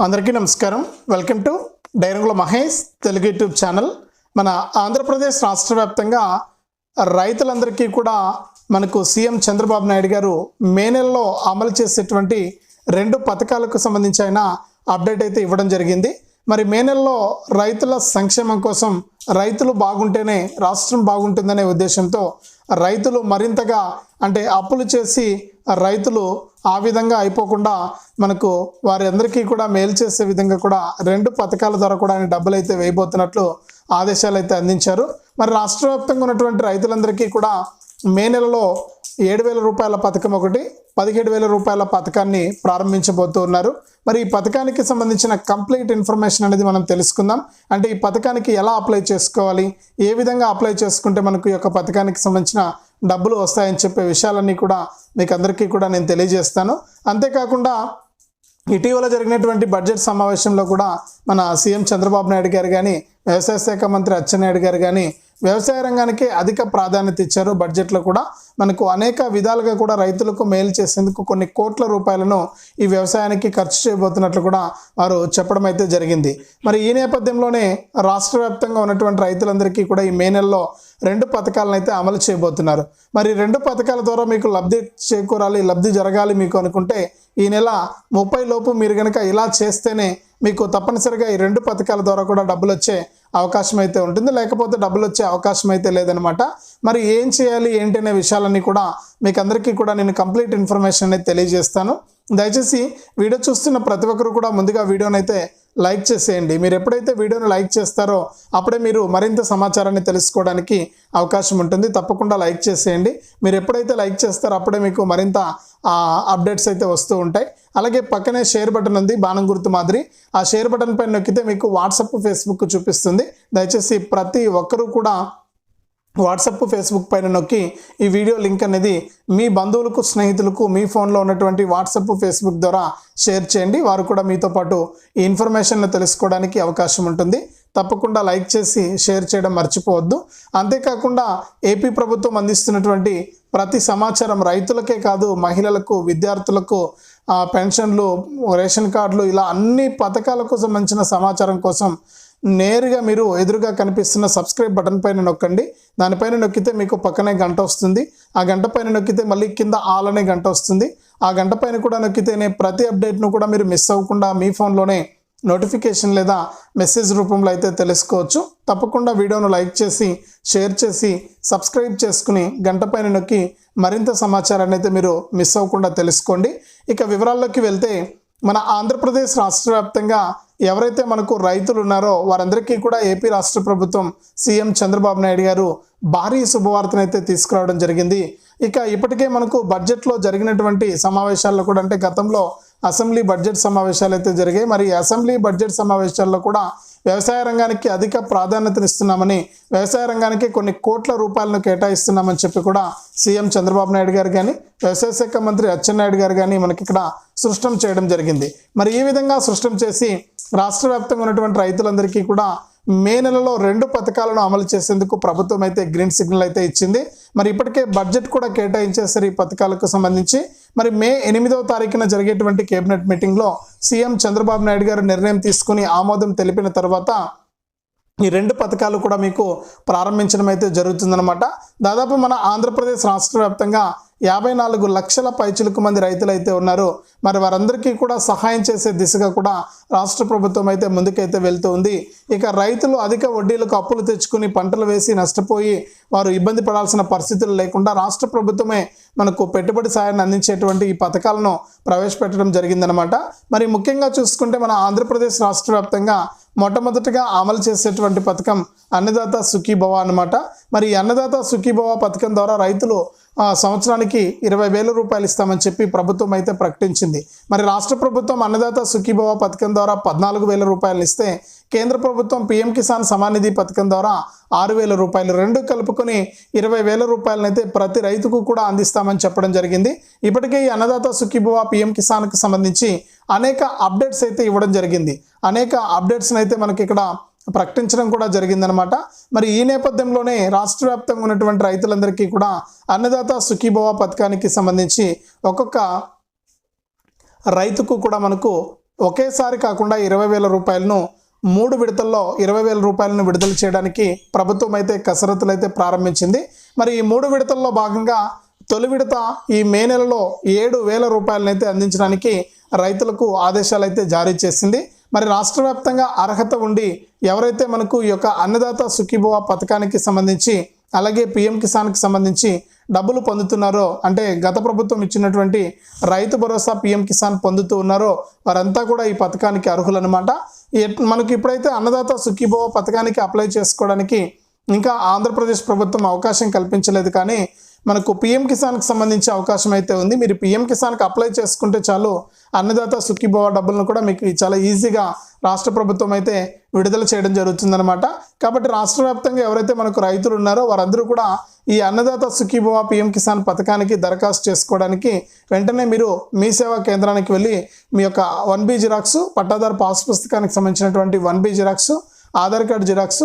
అందరికీ నమస్కారం. Welcome to Dairangula Mahesh Telugu YouTube channel. మన ఆంధ్రప్రదేశ్ రాష్ట్ర వ్యాప్తంగా రైతులందరికీ కూడా మనకు సీఎం చంద్రబాబు నాయుడు గారు మే నెలలో అమలు చేసేటువంటి రెండు పథకాలకు సంబంధించి ఆయన అప్డేట్ అయితే ఇవ్వడం జరిగింది. మరి మే నెలలో రైతుల సంక్షేమం కోసం రైతులు బాగుంటేనే రాష్ట్రం బాగుంటుందనే ఉద్దేశంతో రైతులు మరింతగా అంటే అప్పులు చేసి రైతులు ఆ విధంగా అయిపోకుండా మనకు వారందరికీ కూడా మేలు చేసే విధంగా కూడా రెండు పథకాల ద్వారా కూడా ఆయన డబ్బులు అయితే వేయబోతున్నట్లు ఆదేశాలు అయితే అందించారు. మరి రాష్ట్ర వ్యాప్తంగా ఉన్నటువంటి రైతులందరికీ కూడా మే నెలలో ఏడు వేల రూపాయల పథకం ఒకటి పదిహేడు వేల రూపాయల పథకాన్ని ప్రారంభించబోతూ ఉన్నారు. మరి ఈ పథకానికి సంబంధించిన కంప్లీట్ ఇన్ఫర్మేషన్ అనేది మనం తెలుసుకుందాం. అంటే ఈ పథకానికి ఎలా అప్లై చేసుకోవాలి? ఏ విధంగా అప్లై చేసుకుంటే మనకు ఈ యొక్క పథకానికి సంబంధించిన డబ్బులు వస్తాయని చెప్పే విషయాలన్నీ కూడా మీకు అందరికీ కూడా నేను తెలియజేస్తాను. అంతేకాకుండా ఇటీవల జరిగినటువంటి బడ్జెట్ సమావేశంలో కూడా మన సీఎం చంద్రబాబు నాయుడు గారు కానీ వ్యవసాయ శాఖ మంత్రి అచ్చెన్నాయుడు గారు కానీ వ్యవసాయ రంగానికి అధిక ప్రాధాన్యత ఇచ్చారు. బడ్జెట్లో కూడా మనకు అనేక విధాలుగా కూడా రైతులకు మేలు చేసేందుకు కొన్ని కోట్ల రూపాయలను ఈ వ్యవసాయానికి ఖర్చు చేయబోతున్నట్లు కూడా వారు చెప్పడం అయితే జరిగింది. మరి ఈ నేపథ్యంలోనే రాష్ట్ర వ్యాప్తంగా ఉన్నటువంటి రైతులందరికీ కూడా ఈ మే నెలలో రెండు పథకాలను అయితే అమలు చేయబోతున్నారు. మరి రెండు పథకాల ద్వారా మీకు లబ్ధి చేకూరాలి లబ్ధి జరగాలి మీకు అనుకుంటే ఈ నెల ముప్పై లోపు మీరు కనుక ఇలా చేస్తేనే మీకు తప్పనిసరిగా ఈ రెండు పథకాల ద్వారా కూడా డబ్బులు వచ్చే అవకాశం అయితే ఉంటుంది. లేకపోతే డబ్బులు వచ్చే అవకాశం అయితే లేదనమాట మరి ఏం చేయాలి ఏంటి అనే విషయాలన్నీ కూడా మీకు అందరికీ కూడా నేను కంప్లీట్ ఇన్ఫర్మేషన్ అనేది తెలియజేస్తాను. దయచేసి వీడియో చూస్తున్న ప్రతి ఒక్కరు కూడా ముందుగా వీడియోనైతే అయితే లైక్ చేసేయండి. మీరు ఎప్పుడైతే వీడియోను లైక్ చేస్తారో అప్పుడే మీరు మరింత సమాచారాన్ని తెలుసుకోవడానికి అవకాశం ఉంటుంది. తప్పకుండా లైక్ చేసేయండి. మీరు ఎప్పుడైతే లైక్ చేస్తారో అప్పుడే మీకు మరింత అప్డేట్స్ అయితే వస్తూ ఉంటాయి. అలాగే పక్కనే షేర్ బటన్ ఉంది బాణం గుర్తు మాదిరి. ఆ షేర్ బటన్ పైన నొక్కితే మీకు వాట్సప్ ఫేస్బుక్ చూపిస్తుంది. దయచేసి ప్రతి ఒక్కరూ కూడా వాట్సప్ ఫేస్బుక్ పైన నొక్కి ఈ వీడియో లింక్ అనేది మీ బంధువులకు స్నేహితులకు మీ ఫోన్లో ఉన్నటువంటి వాట్సప్ ఫేస్బుక్ ద్వారా షేర్ చేయండి. వారు కూడా మీతో పాటు ఈ ఇన్ఫర్మేషన్ను తెలుసుకోవడానికి అవకాశం ఉంటుంది. తప్పకుండా లైక్ చేసి షేర్ చేయడం మర్చిపోవద్దు. అంతేకాకుండా ఏపీ ప్రభుత్వం అందిస్తున్నటువంటి ప్రతి సమాచారం రైతులకే కాదు మహిళలకు విద్యార్థులకు పెన్షన్లు రేషన్ కార్డులు ఇలా అన్ని పథకాలకు సంబంధించిన సమాచారం కోసం నేరుగా మీరు ఎదురుగా కనిపిస్తున్న సబ్స్క్రైబ్ బటన్ పైన నొక్కండి. దానిపైన నొక్కితే మీకు పక్కనే గంట వస్తుంది. ఆ గంట పైన నొక్కితే మళ్ళీ కింద ఆల్ అనే గంట వస్తుంది. ఆ గంట పైన కూడా నొక్కితేనే ప్రతి అప్డేట్ను కూడా మీరు మిస్ అవ్వకుండా మీ ఫోన్లోనే నోటిఫికేషన్ లేదా మెసేజ్ రూపంలో అయితే తెలుసుకోవచ్చు. తప్పకుండా వీడియోను లైక్ చేసి షేర్ చేసి సబ్స్క్రైబ్ చేసుకుని గంట పైన నొక్కి మరింత సమాచారాన్ని అయితే మీరు మిస్ అవ్వకుండా తెలుసుకోండి. ఇక వివరాల్లోకి వెళ్తే మన ఆంధ్రప్రదేశ్ రాష్ట్ర వ్యాప్తంగా ఎవరైతే మనకు రైతులు ఉన్నారో వారందరికీ కూడా ఏపీ రాష్ట్ర ప్రభుత్వం సీఎం చంద్రబాబు నాయుడు గారు భారీ శుభవార్తనైతే తీసుకురావడం జరిగింది. ఇక ఇప్పటికే మనకు బడ్జెట్లో జరిగినటువంటి సమావేశాల్లో కూడా అంటే గతంలో అసెంబ్లీ బడ్జెట్ సమావేశాలు అయితే జరిగాయి. మరి అసెంబ్లీ బడ్జెట్ సమావేశాల్లో కూడా వ్యవసాయ రంగానికి అధిక ప్రాధాన్యతనిస్తున్నామని వ్యవసాయ రంగానికి కొన్ని కోట్ల రూపాయలను కేటాయిస్తున్నామని చెప్పి కూడా సీఎం చంద్రబాబు నాయుడు గారు కానీ వ్యవసాయ శాఖ మంత్రి అచ్చెన్నాయుడు గారు కానీ మనకి ఇక్కడ సృష్టం చేయడం జరిగింది. మరి ఈ విధంగా సృష్టం చేసి రాష్ట్ర వ్యాప్తంగా ఉన్నటువంటి రైతులందరికీ కూడా మే నెలలో రెండు పథకాలను అమలు చేసేందుకు ప్రభుత్వం అయితే గ్రీన్ సిగ్నల్ అయితే ఇచ్చింది. మరి ఇప్పటికే బడ్జెట్ కూడా కేటాయించేసరి ఈ పథకాలకు సంబంధించి. మరి మే ఎనిమిదవ తారీఖున జరిగేటువంటి కేబినెట్ మీటింగ్లో సీఎం చంద్రబాబు నాయుడు గారు నిర్ణయం తీసుకుని ఆమోదం తెలిపిన తర్వాత ఈ రెండు పథకాలు కూడా మీకు ప్రారంభించడం అయితే జరుగుతుందన్నమాట. దాదాపు మన ఆంధ్రప్రదేశ్ రాష్ట్ర వ్యాప్తంగా యాభై నాలుగు లక్షల పైచులకు మంది రైతులు అయితే ఉన్నారు. మరి వారందరికీ కూడా సహాయం చేసే దిశగా కూడా రాష్ట్ర ప్రభుత్వం అయితే ముందుకైతే వెళ్తూ ఉంది. ఇక రైతులు అధిక వడ్డీలకు అప్పులు తెచ్చుకుని పంటలు వేసి నష్టపోయి వారు ఇబ్బంది పడాల్సిన పరిస్థితులు లేకుండా రాష్ట్ర ప్రభుత్వమే మనకు పెట్టుబడి సాయాన్ని అందించేటువంటి ఈ పథకాలను ప్రవేశపెట్టడం జరిగిందనమాట మరి ముఖ్యంగా చూసుకుంటే మన ఆంధ్రప్రదేశ్ రాష్ట్ర వ్యాప్తంగా మొట్టమొదటిగా అమలు చేసేటువంటి పథకం అన్నదాత సుఖీభవ అనమాట మరి అన్నదాత సుఖీభవ పథకం ద్వారా రైతులు సంవత్సరానికి ఇరవై వేల రూపాయలు ఇస్తామని చెప్పి ప్రభుత్వం అయితే ప్రకటించింది. మరి రాష్ట్ర ప్రభుత్వం అన్నదాత సుఖీభవ పథకం ద్వారా పద్నాలుగు వేల రూపాయలు ఇస్తే కేంద్ర ప్రభుత్వం పీఎం కిసాన్ సమానిధి పథకం ద్వారా ఆరు వేల రూపాయలు రెండు కలుపుకొని ఇరవై వేల రూపాయలనైతే ప్రతి రైతుకు కూడా అందిస్తామని చెప్పడం జరిగింది. ఇప్పటికే ఈ అన్నదాత సుఖీభవ పీఎం కిసాన్కి సంబంధించి అనేక అప్డేట్స్ అయితే ఇవ్వడం జరిగింది. అనేక అప్డేట్స్ని అయితే మనకి ఇక్కడ ప్రకటించడం కూడా జరిగిందనమాట మరి ఈ నేపథ్యంలోనే రాష్ట్ర వ్యాప్తంగా ఉన్నటువంటి రైతులందరికీ కూడా అన్నదాత సుఖీభవ పథకానికి సంబంధించి ఒక్కొక్క రైతుకు కూడా మనకు ఒకేసారి కాకుండా ఇరవై వేల రూపాయలను మూడు విడతల్లో ఇరవై వేల రూపాయలను విడుదల చేయడానికి ప్రభుత్వం అయితే కసరత్తులు అయితే ప్రారంభించింది. మరి ఈ మూడు విడతల్లో భాగంగా తొలి విడత ఈ మే నెలలో ఏడు వేల రూపాయలనైతే అందించడానికి రైతులకు ఆదేశాలు అయితే జారీ చేసింది. మరి రాష్ట్ర వ్యాప్తంగా అర్హత ఉండి ఎవరైతే మనకు ఈ యొక్క అన్నదాత సుఖీభవ పథకానికి సంబంధించి అలాగే పిఎం కిసాన్కి సంబంధించి డబ్బులు పొందుతున్నారో అంటే గత ప్రభుత్వం ఇచ్చినటువంటి రైతు భరోసా పిఎం కిసాన్ పొందుతూ ఉన్నారో వారంతా కూడా ఈ పథకానికి అర్హులన్నమాట. మనకి ఇప్పుడైతే అన్నదాత సుఖీభవ పథకానికి అప్లై చేసుకోవడానికి ఇంకా ఆంధ్రప్రదేశ్ ప్రభుత్వం అవకాశం కల్పించలేదు కానీ మనకు పిఎం కిసాన్కి సంబంధించి అవకాశం అయితే ఉంది. మీరు పిఎం కిసాన్కి అప్లై చేసుకుంటే చాలు అన్నదాత సుఖీభవ డబ్బులను కూడా మీకు చాలా ఈజీగా రాష్ట్ర ప్రభుత్వం అయితే విడుదల చేయడం జరుగుతుందన్నమాట. కాబట్టి రాష్ట్ర వ్యాప్తంగా ఎవరైతే మనకు రైతులు ఉన్నారో వారందరూ కూడా ఈ అన్నదాత సుఖీభవ పిఎం కిసాన్ పథకానికి దరఖాస్తు చేసుకోవడానికి వెంటనే మీరు మీ సేవా కేంద్రానికి వెళ్ళి మీ యొక్క వన్ బి జిరాక్స్ పట్టాదారు పాస్ పుస్తకానికి సంబంధించినటువంటి one B xerox Aadhaar card xerox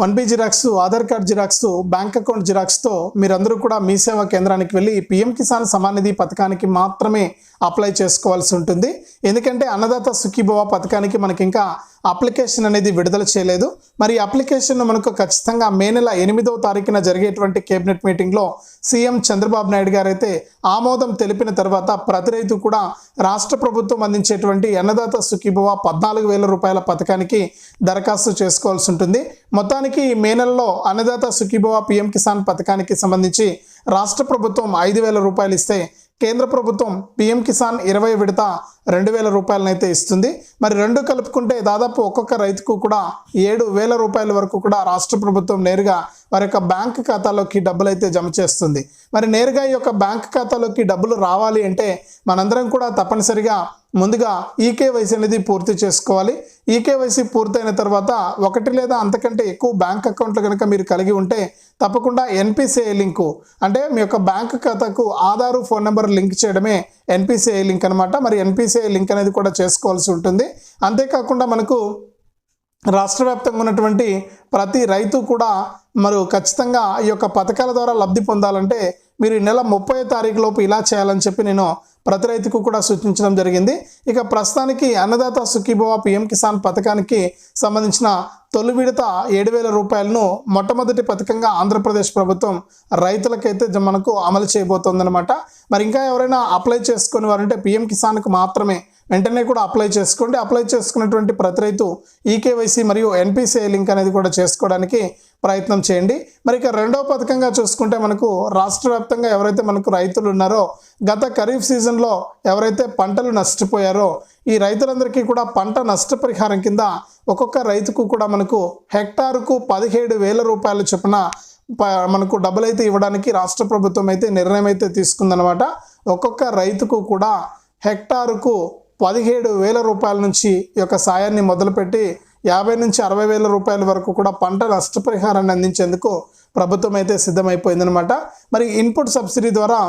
one B xerox Aadhaar card xerox bank account జిరాక్స్తో మీరందరూ కూడా మీ సేవా కేంద్రానికి వెళ్ళి పిఎం కిసాన్ సమానిధి పథకానికి మాత్రమే అప్లై చేసుకోవాల్సి ఉంటుంది. ఎందుకంటే అన్నదాత సుఖీభవ పథకానికి మనకి ఇంకా అప్లికేషన్ అనేది విడుదల చేయలేదు. మరి ఈ అప్లికేషన్ మనకు ఖచ్చితంగా మే నెల ఎనిమిదవ తారీఖున జరిగేటువంటి కేబినెట్ మీటింగ్లో సీఎం చంద్రబాబు నాయుడు గారు అయితే ఆమోదం తెలిపిన తర్వాత ప్రతి రైతు కూడా రాష్ట్ర ప్రభుత్వం అందించేటువంటి అన్నదాత సుఖీభవ పద్నాలుగు వేల రూపాయల పథకానికి దరఖాస్తు చేసుకోవాల్సి ఉంటుంది. మొత్తానికి ఈ మే నెలలో అన్నదాత సుఖీభవ పిఎం కిసాన్ పథకానికి సంబంధించి రాష్ట్ర ప్రభుత్వం ఐదు వేల రూపాయలు ఇస్తే కేంద్ర ప్రభుత్వం పిఎం కిసాన్ ఇరవై విడత రెండు వేల రూపాయలనైతే ఇస్తుంది. మరి రెండు కలుపుకుంటే దాదాపు ఒక్కొక్క రైతుకు కూడా ఏడు వేల రూపాయల వరకు కూడా రాష్ట్ర ప్రభుత్వం నేరుగా వారి యొక్క బ్యాంక్ ఖాతాలోకి డబ్బులు అయితే జమ చేస్తుంది. మరి నేరుగా ఈ యొక్క బ్యాంక్ ఖాతాలోకి డబ్బులు రావాలి అంటే మనందరం కూడా తప్పనిసరిగా ముందుగా ఈకేవైసీ అనేది పూర్తి చేసుకోవాలి. ఈకేవైసీ పూర్తయిన తర్వాత ఒకటి లేదా అంతకంటే ఎక్కువ బ్యాంక్ అకౌంట్లు కనుక మీరు కలిగి ఉంటే తప్పకుండా ఎన్పిసిఐ లింకు అంటే మీ యొక్క బ్యాంక్ ఖాతాకు ఆధారు ఫోన్ నెంబర్ లింక్ చేయడమే ఎన్పిసిఐ లింక్ అనమాట మరి ఎన్పిసిఐ లింక్ అనేది కూడా చేసుకోవాల్సి ఉంటుంది. అంతేకాకుండా మనకు రాష్ట్ర వ్యాప్తంగా ఉన్నటువంటి ప్రతి రైతు కూడా మరి ఖచ్చితంగా ఈ యొక్క పథకాల ద్వారా లబ్ధి పొందాలంటే మీరు ఈ నెల ముప్పై తారీఖు లోపు ఇలా చేయాలని చెప్పి నేను ప్రతి రైతుకు కూడా సూచించడం జరిగింది. ఇక ప్రస్తుతానికి అన్నదాత సుఖీభవ పిఎం కిసాన్ పథకానికి సంబంధించిన తొలి విడత ఏడు వేల రూపాయలను మొట్టమొదటి పథకంగా ఆంధ్రప్రదేశ్ ప్రభుత్వం రైతులకైతే మనకు అమలు చేయబోతోందనమాట మరి ఇంకా ఎవరైనా అప్లై చేసుకుని వారంటే పిఎం కిసాన్కి మాత్రమే వెంటనే కూడా అప్లై చేసుకోండి. అప్లై చేసుకున్నటువంటి ప్రతి రైతు ఈకేవైసీ మరియు ఎన్పిసిఐ లింక్ అనేది కూడా చేసుకోవడానికి ప్రయత్నం చేయండి. మరి ఇక రెండవ పథకంగా చూసుకుంటే మనకు రాష్ట్ర వ్యాప్తంగా ఎవరైతే మనకు రైతులు ఉన్నారో గత ఖరీఫ్ సీజన్లో ఎవరైతే పంటలు నష్టపోయారో ఈ రైతులందరికీ కూడా పంట నష్టపరిహారం కింద ఒక్కొక్క రైతుకు కూడా మనకు హెక్టారుకు పదిహేడు వేల రూపాయల చొప్పున ప- మనకు డబ్బులు అయితే ఇవ్వడానికి రాష్ట్ర ప్రభుత్వం అయితే నిర్ణయం అయితే తీసుకుందనమాట ఒక్కొక్క రైతుకు కూడా హెక్టారుకు పదిహేడు వేల రూపాయల నుంచి ఈ యొక్క సాయాన్ని మొదలుపెట్టి యాభై నుంచి అరవై వేల రూపాయల వరకు కూడా పంట నష్టపరిహారాన్ని అందించేందుకు ప్రభుత్వం అయితే సిద్ధమైపోయిందనమాట మరి ఇన్పుట్ సబ్సిడీ ద్వారా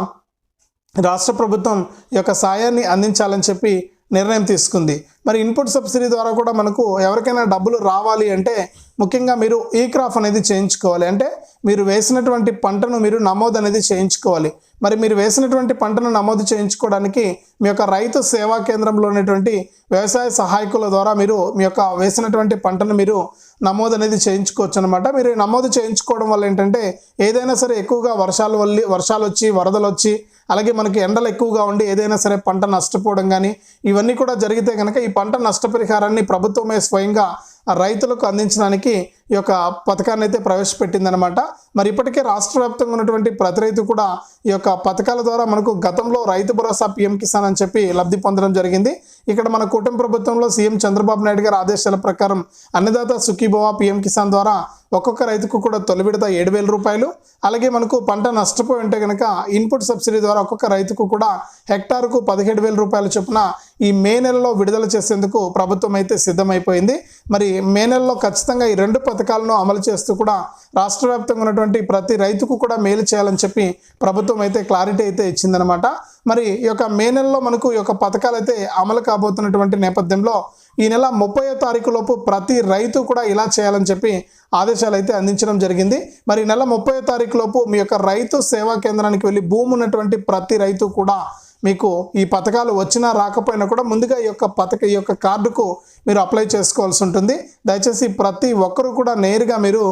రాష్ట్ర ప్రభుత్వం ఈ యొక్క సాయాన్ని అందించాలని చెప్పి నిర్ణయం తీసుకుంది. మరి ఇన్పుట్ సబ్సిడీ ద్వారా కూడా మనకు ఎవరికైనా డబ్బులు రావాలి అంటే ముఖ్యంగా మీరు ఈ క్రాప్ అనేది చేయించుకోవాలి. అంటే మీరు వేసినటువంటి పంటను మీరు నమోదు అనేది చేయించుకోవాలి. మరి మీరు వేసినటువంటి పంటను నమోదు చేయించుకోవడానికి మీ యొక్క రైతు సేవా కేంద్రంలో ఉన్నటువంటి వ్యవసాయ సహాయకుల ద్వారా మీరు మీ యొక్క వేసినటువంటి పంటను మీరు నమోదు అనేది చేయించుకోవచ్చు అనమాట మీరు నమోదు చేయించుకోవడం వల్ల ఏంటంటే ఏదైనా సరే ఎక్కువగా వర్షాలు వల్లి వర్షాలు వచ్చి వరదలు వచ్చి అలాగే మనకి ఎండలు ఎక్కువగా ఉండి ఏదైనా సరే పంట నష్టపోవడం కానీ ఇవన్నీ కూడా జరిగితే కనుక ఈ పంట నష్టపరిహారాన్ని ప్రభుత్వమే స్వయంగా రైతులకు అందించడానికి ఈ యొక్క పథకాన్ని అయితే ప్రవేశపెట్టిందనమాట. మరి ఇప్పటికే రాష్ట్ర వ్యాప్తంగా ఉన్నటువంటి ప్రతి రైతు కూడా ఈ యొక్క పథకాల ద్వారా మనకు గతంలో రైతు భరోసా పిఎం కిసాన్ అని చెప్పి లబ్ధి పొందడం జరిగింది. ఇక్కడ మన కూటమి ప్రభుత్వంలో సీఎం చంద్రబాబు నాయుడు గారి ఆదేశాల ప్రకారం అన్నదాత సుఖీభవ పిఎం కిసాన్ ద్వారా ఒక్కొక్క రైతుకు కూడా తొలి విడత ఏడు వేల రూపాయలు. అలాగే మనకు పంట నష్టపోయి ఉంటే కనుక ఇన్పుట్ సబ్సిడీ ద్వారా ఒక్కొక్క రైతుకు కూడా హెక్టార్కు పదిహేడు వేల రూపాయల చొప్పున ఈ మే నెలలో విడుదల చేసేందుకు ప్రభుత్వం అయితే సిద్ధమైపోయింది. మరి మే నెలలో ఖచ్చితంగా ఈ రెండు పథకాలను అమలు చేస్తూ కూడా రాష్ట్ర వ్యాప్తంగా ఉన్నటువంటి ప్రతి రైతుకు కూడా మేలు చేయాలని చెప్పి ప్రభుత్వం అయితే క్లారిటీ అయితే ఇచ్చిందనమాట. మరి ఈ యొక్క మే నెలలో మనకు ఈ యొక్క పథకాలు అయితే అమలు కాబోతున్నటువంటి నేపథ్యంలో ఈ నెల ముప్పై తారీఖు లోపు ప్రతి రైతు కూడా ఇలా చేయాలని చెప్పి ఆదేశాలు అయితే అందించడం జరిగింది. మరి ఈ నెల ముప్పై తారీఖు లోపు మీ యొక్క రైతు సేవా కేంద్రానికి వెళ్ళి భూమి ఉన్నటువంటి ప్రతి రైతు కూడా మీకు ఈ పథకాలు వచ్చినా రాకపోయినా కూడా ముందుగా ఈ యొక్క పథక ఈ యొక్క కార్డుకు మీరు అప్లై చేసుకోవాల్సి ఉంటుంది. దయచేసి ప్రతి ఒక్కరూ కూడా నేరుగా మీరు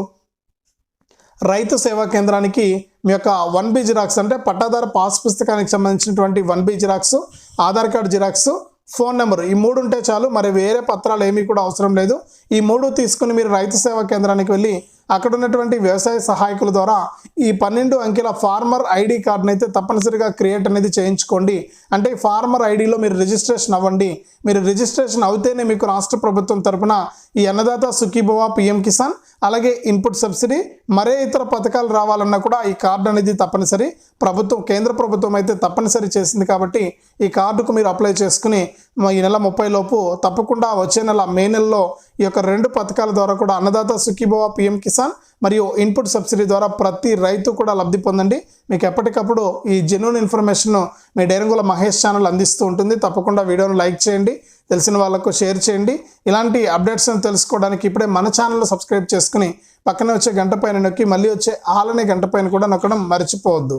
రైతు సేవా కేంద్రానికి మీ యొక్క వన్ బి జిరాక్స్ అంటే పట్టాదారు పాస్ పుస్తకానికి సంబంధించినటువంటి one B xerox Aadhaar card xerox phone number ఈ మూడు ఉంటే చాలు. మరి వేరే పత్రాలు ఏమీ కూడా అవసరం లేదు. ఈ మూడు తీసుకుని మీరు రైతు సేవా కేంద్రానికి వెళ్ళి అక్కడ ఉన్నటువంటి వ్యవసాయ సహాయకుల ద్వారా ఈ పన్నెండు అంకెల ఫార్మర్ ఐడి కార్డును అయితే తప్పనిసరిగా క్రియేట్ అనేది చేయించుకోండి. అంటే ఫార్మర్ ఐడిలో మీరు రిజిస్ట్రేషన్ అవ్వండి. మీరు రిజిస్ట్రేషన్ అవుతేనే మీకు రాష్ట్ర ప్రభుత్వం తరపున ఈ అన్నదాత సుఖీభవ పిఎం కిసాన్ అలాగే ఇన్పుట్ సబ్సిడీ మరే ఇతర పథకాలు రావాలన్నా కూడా ఈ కార్డు అనేది తప్పనిసరి. ప్రభుత్వం కేంద్ర ప్రభుత్వం అయితే తప్పనిసరి చేసింది కాబట్టి ఈ కార్డుకు మీరు అప్లై చేసుకుని ఈ నెల ముప్పై లోపు తప్పకుండా వచ్చే నెల మే నెలలో ఈ యొక్క రెండు పథకాల ద్వారా కూడా అన్నదాత సుఖీభవ పిఎం కిసాన్ మరియు ఇన్పుట్ సబ్సిడీ ద్వారా ప్రతి రైతు కూడా లబ్ధి పొందండి. మీకు ఎప్పటికప్పుడు ఈ జెన్యున్ ఇన్ఫర్మేషన్ మీ డైరంగుల మహేష్ ఛానల్ అందిస్తూ ఉంటుంది. తప్పకుండా వీడియోను లైక్ చేయండి. తెలిసిన వాళ్ళకు షేర్ చేయండి. ఇలాంటి అప్డేట్స్ని తెలుసుకోవడానికి ఇప్పుడే మన ఛానల్ సబ్స్క్రైబ్ చేసుకుని పక్కనే వచ్చే గంట పైన నొక్కి మళ్ళీ వచ్చే ఆలనే గంట పైన కూడా నొక్కడం మర్చిపోవద్దు.